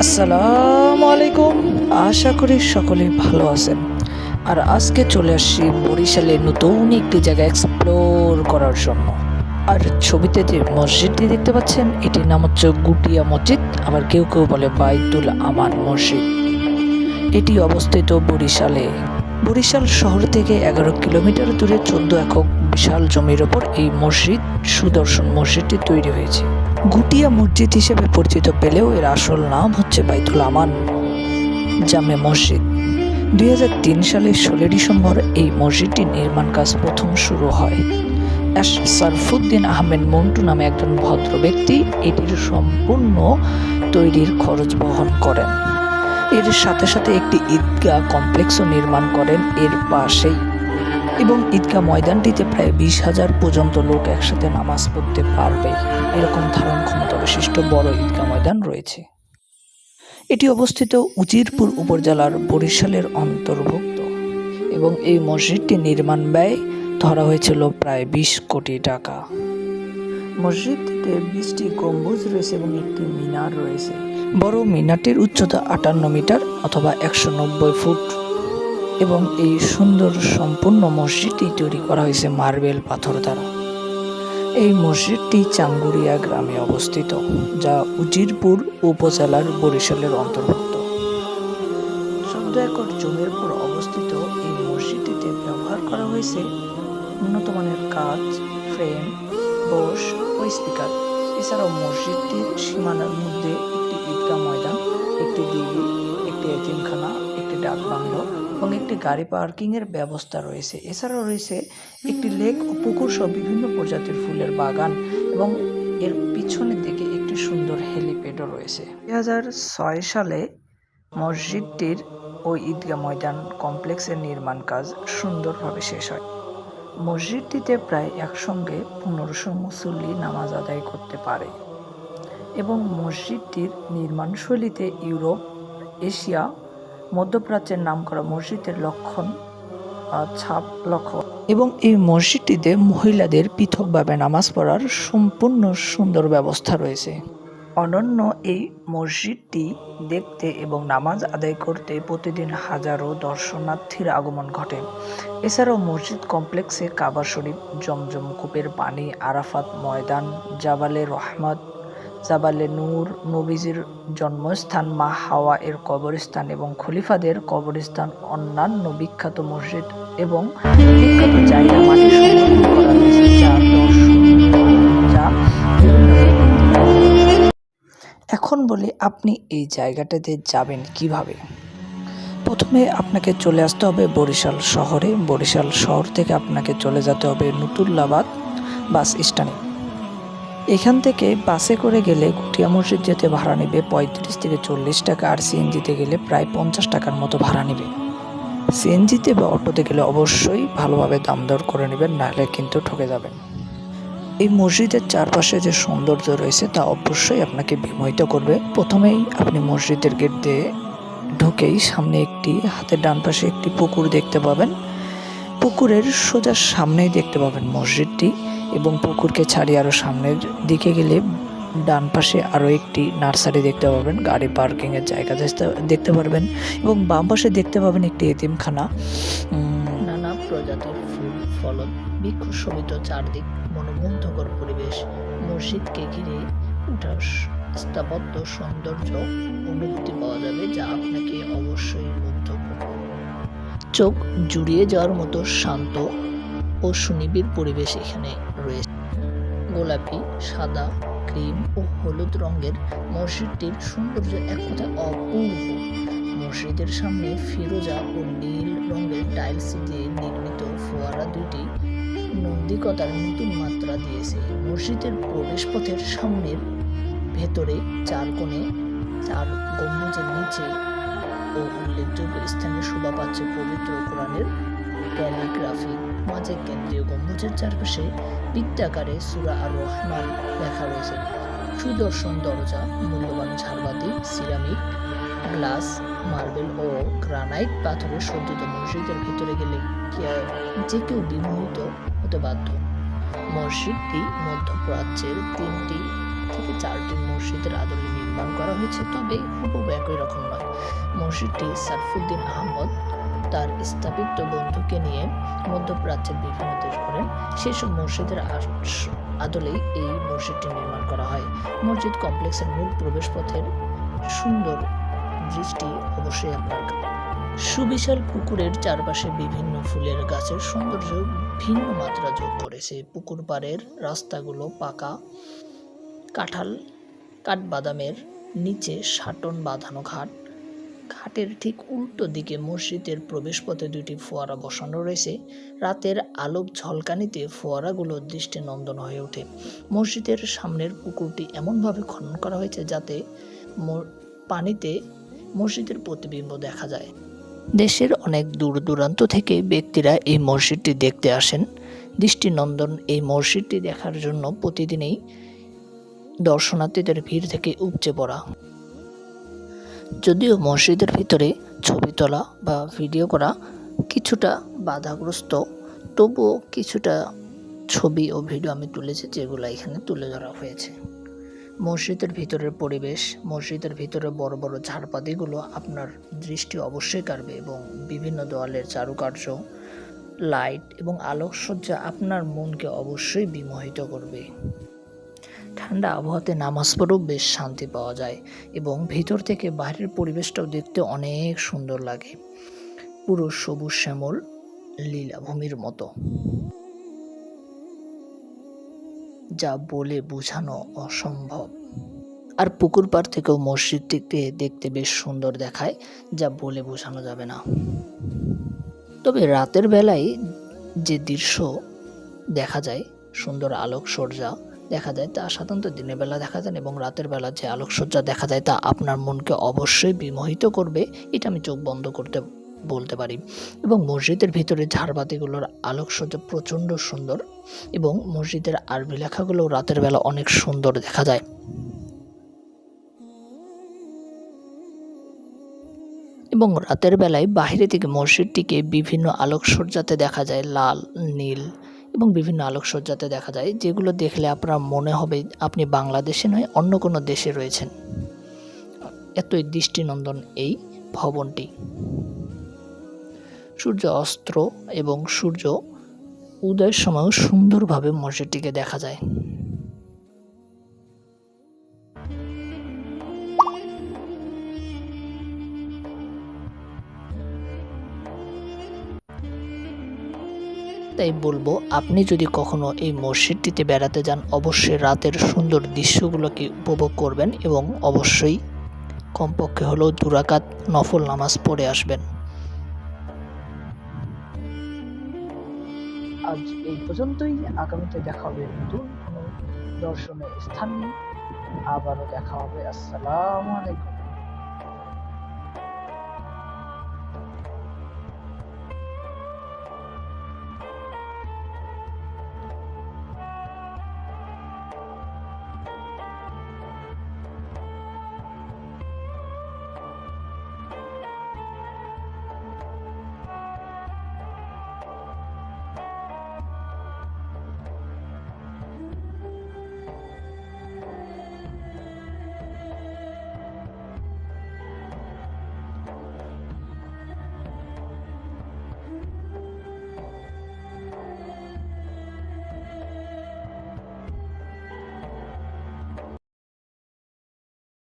আসসালামু আলাইকুম। আশা করি সকলে ভালো আছেন। আর আজকে চলে আসছি বরিশালে নতুন একটি জায়গা এক্সপ্লোর করার জন্য। আর ছবিতে যে মসজিদটি দেখতে পাচ্ছেন, এটির নাম হচ্ছে গুটিয়া মসজিদ। আবার কেউ কেউ বলে বাইতুল আমান মসজিদ। এটি অবস্থিত বরিশালে। বরিশাল শহর থেকে এগারো কিলোমিটার দূরে চোদ্দ একক বিশাল জমির ওপর এই মসজিদ, সুদর্শন মসজিদটি তৈরি হয়েছে। গুটিয়া মসজিদ হিসেবে পরিচিত পেলেও এর আসল নাম হচ্ছে বাইতুল আমান, জামে মসজিদ। দুই হাজার তিন সালের ষোলো ডিসেম্বর এই মসজিদটির নির্মাণ কাজ প্রথম শুরু হয়। সারফুদ্দিন আহমেদ মন্টু নামে একজন ভদ্র ব্যক্তি এটির সম্পূর্ণ তৈরির খরচ বহন করেন। এর সাথে সাথে একটি ঈদগাহ কমপ্লেক্সও নির্মাণ করেন। এর পাশেই এবং ঈদগাহ ময়দানটিতে প্রায় বিশ হাজার পর্যন্ত লোক একসাথে নামাজ পড়তে পারবে। এরকম ধারণ ক্ষমতা বিশিষ্ট বড় ঈদগাহ ময়দান রয়েছে। এটি অবস্থিত উজিরপুর উপজেলার বরিশালের অন্তর্ভুক্ত এবং এই মসজিদটি নির্মাণ ব্যয় ধরা হয়েছিল প্রায় বিশ কোটি টাকা। মসজিদটিতে বিশটি গম্বুজ রয়েছে এবং একটি মিনার রয়েছে। বড় মিনারটির উচ্চতা আটান্ন মিটার অথবা একশো নব্বই ফুট। এবং এই সুন্দর সম্পূর্ণ মসজিদটি তৈরি করা হয়েছে মার্বেল পাথর দ্বারা। এই মসজিদটি চাঙ্গুরিয়া গ্রামে অবস্থিত, যা উজিরপুর উপজেলার বরিশালের অন্তর্ভুক্ত। চোদ্দ একর জমির উপর অবস্থিত এই মসজিদটিতে ব্যবহার করা হয়েছে উন্নত মানের কাজ ফ্রেম বোস ও স্পিকার। এছাড়াও মসজিদটির সীমানার মধ্যে একটি ঈদগাহ ময়দান, একটি দিঘি একটি এতিমখানা ডাকবাংলো এবং একটি গাড়ি পার্কিংয়ের ব্যবস্থা রয়েছে। এছাড়াও রয়েছে একটি লেক ও পুকুর সহ বিভিন্ন প্রজাতির ফুলের বাগান এবং এর পিছনের দিকে একটি সুন্দর হেলিপ্যাডও রয়েছে। দুই হাজার ছয় সালে মসজিদটির ও ঈদগাহ ময়দান কমপ্লেক্সের নির্মাণ কাজ সুন্দরভাবে শেষ হয়। মসজিদটিতে প্রায় একসঙ্গে পনেরোশো মুসল্লি নামাজ আদায় করতে পারে এবং মসজিদটির নির্মাণশৈলীতে ইউরোপ, এশিয়া মধ্যপ্রাচ্যের নামকরা মসজিদের লক্ষণ ছাপ লক্ষ্য। এবং এই মসজিদটিতে মহিলাদের পৃথকভাবে নামাজ পড়ার সম্পূর্ণ সুন্দর ব্যবস্থা রয়েছে। অনন্য এই মসজিদটি দেখতে এবং নামাজ আদায় করতে প্রতিদিন হাজারো দর্শনার্থীর আগমন ঘটে। এছাড়াও মসজিদ কমপ্লেক্সে কাবা শরীফ জমজম কূপের পানি আরাফাত ময়দান জাবালে রহমত জাবালে নূর নবীজির জন্মস্থান মা হাওয়া এর কবরস্থান এবং খলিফাদের কবরস্থান অন্যান্য বিখ্যাত মসজিদ এবং বিখ্যাত জায়গা। এখন বলি, আপনি এই জায়গাটাতে যাবেন কীভাবে? প্রথমে আপনাকে চলে আসতে হবে বরিশাল শহরে। বরিশাল শহর থেকে আপনাকে চলে যেতে হবে নতুল্লাবাদ বাস স্ট্যান্ডে। এখান থেকে বাসে করে গেলে গুটিয়া মসজিদ যেতে ভাড়া নেবে পঁয়ত্রিশ থেকে চল্লিশ টাকা আর সিএনজিতে গেলে প্রায় পঞ্চাশ টাকার মতো ভাড়া নেবে। সিএনজিতে বা অটোতে গেলে অবশ্যই ভালোভাবে দাম দর করে নেবেন, নাহলে কিন্তু ঠকে যাবেন। এই মসজিদের চারপাশে যে সৌন্দর্য রয়েছে তা অবশ্যই আপনাকে বিমোহিত করবে। প্রথমেই আপনি মসজিদের গেট দিয়ে ঢুকেই সামনে একটি, হাতের ডান পাশে একটি পুকুর দেখতে পাবেন। পুকুরের সোজা সামনেই দেখতে পাবেন মসজিদটি এবং পুকুরকে ছাড়িয়ে আরও সামনের দিকে গেলে ডান পাশে আরও একটি নার্সারি দেখতে পাবেন, গাড়ি পার্কিংয়ের জায়গা দেখতে- পারবেন এবং বাম পাশে দেখতে পাবেন একটি এতিমখানা। নানা প্রজাতির ফুল ফলদ বৃক্ষ শোভিত চারদিক, মনোমুগ্ধকর পরিবেশ। মসজিদকে ঘিরে স্থাপত্য সৌন্দর্য অনুভূতি পাওয়া যাবে, যা আপনাকে অবশ্যই চোখ জুড়িয়ে যাওয়ার মতো শান্ত ও সুনিবিড় পরিবেশ এখানে রয়েছে। গোলাপি, সাদা, ক্রিম ও হলুদ রঙের মসজিদটির সৌন্দর্য এক কথায় অপূর্ব। মসজিদের সামনে ফিরোজা ও নীল রঙের টাইলস দিয়ে নির্মিত ফোয়ারা দুটি নন্দিকতার নতুন মাত্রা দিয়েছে। মসজিদের প্রবেশপথের সামনের ভেতরে চার কোণে চার গম্বুজের নিচে ও উল্লেখযোগ্য স্থানে শোভা পাচ্ছে পবিত্র কোরআনের ক্যালিগ্রাফি। মাঝে কেন্দ্রীয় গম্বুজের চারপাশে বৃত্তাকারে সুরা আর রহমান লেখা রয়েছে। সুদর্শন দরজা, মূল্যবান ঝাড়বাতি, সিরামিক, গ্লাস, মার্বেল ও গ্রানাইট পাথরের সজ্জিত মসজিদের ভিতরে গেলে যে কেউ বিমোহিত হতে বাধ্য? মসজিদটি মধ্যপ্রাচ্যের তিনটি থেকে চারটি মসজিদের আদলে নির্মাণ করা হয়েছে? তবে হুবহু একই রকম নয়। মসজিদটি সারফুদ্দিন আহমদ তার স্থাপিত বন্ধুকে নিয়ে মধ্যপ্রাচ্যের বিভিন্ন দেশ ঘোরেন সেসব মসজিদের আদলেই এই মসজিদটি নির্মাণ করা হয়। মসজিদ কমপ্লেক্সের মূল প্রবেশপথের সুন্দর দৃষ্টি অবশ্যই আপনার সুবিশাল পুকুরের চারপাশে বিভিন্ন ফুলের গাছের সৌন্দর্য ভিন্ন মাত্রা যোগ করেছে পুকুর পাড়ের রাস্তাগুলো পাকা, কাঁঠাল, কাঠবাদামের নিচে সাটন বাঁধানো ঘাট ঘাটের ঠিক উল্টো দিকে মসজিদের প্রবেশপথে দুটি ফোয়ারা বসানো রয়েছে। রাতের আলোক ঝলকানিতে ফোয়ারাগুলো দৃষ্টিনন্দন হয়ে ওঠে। মসজিদের সামনের পুকুরটি এমনভাবে খনন করা হয়েছে যাতে পানিতে মসজিদের প্রতিবিম্ব দেখা যায়। দেশের অনেক দূর দূরান্ত থেকে ব্যক্তিরা এই মসজিদটি দেখতে আসেন। দৃষ্টিনন্দন এই মসজিদটি দেখার জন্য প্রতিদিনই দর্শনার্থীদের ভিড় থেকে উপচে পড়া। যদিও মসজিদের ভিতরে ছবি তোলা বা ভিডিও করা কিছুটা বাধাগ্রস্ত, তবুও কিছুটা ছবি ও ভিডিও আমি তুলেছি যেগুলো এখানে তুলে ধরা হয়েছে। মসজিদের ভিতরের পরিবেশ, মসজিদের ভিতরে বড় বড় ঝাড়পাতিগুলো আপনার দৃষ্টি অবশ্যই কাড়বে এবং বিভিন্ন দেওয়ালের চারুকার্য, লাইট এবং আলোকসজ্জা আপনার মনকে অবশ্যই বিমোহিত করবে। ঠান্ডা আবহাওয়াতে নামাজ পড়েও বেশ শান্তি পাওয়া যায় এবং ভিতর থেকে বাইরের পরিবেশটাও দেখতে অনেক সুন্দর লাগে। পুরো সবুজ শ্যামল লীলাভূমির মতো। যা বলে বোঝানো অসম্ভব। আর পুকুর পাড় থেকেও মসজিদটিকে দেখতে বেশ সুন্দর দেখায়, যা বলে বোঝানো যাবে না। তবে রাতের বেলায় যে দৃশ্য দেখা যায়, সুন্দর আলোকসজ্জা দেখা যায় তা সাধারণত দিনের বেলা দেখা যায় এবং রাতের বেলা যে আলোকসজ্জা দেখা যায় তা আপনার মনকে অবশ্যই বিমোহিত করবে। এটা আমি চোখ বন্ধ করতে বলতে পারি। এবং মসজিদের ভিতরে ঝাড়বাতিগুলোর আলোকসজ্জা প্রচণ্ড সুন্দর এবং মসজিদের আরবি লেখাগুলো রাতের বেলা অনেক সুন্দর দেখা যায়। এবং রাতের বেলায় বাইরে থেকে মসজিদটিকে বিভিন্ন আলোকসজ্জাতে দেখা যায় লাল, নীল এবং বিভিন্ন আলোকসজ্জাতে দেখা যায়, যেগুলো দেখলে আপনার মনে হবে আপনি বাংলাদেশে নয়, অন্য কোনো দেশে রয়েছেন। এতই দৃষ্টিনন্দন এই ভবনটি। সূর্য অস্ত্র এবং সূর্য উদয়ের সময়ও সুন্দরভাবে মসজিদটিকে দেখা যায়। তাই বলব, আপনি যদি কখনো এই মসজিদটিতে বেড়াতে যান, অবশ্যই রাতের সুন্দর দৃশ্যগুলোকে উপভোগ করবেন এবং অবশ্যই কমপক্ষে হলেও দুরাকাত নফল নামাজ পড়ে আসবেন। আজ এই পর্যন্তই। আগামীতে দেখা হবে নতুন দর্শনের স্থান। আবারও দেখা হবে। আসসালামু আলাইকুম।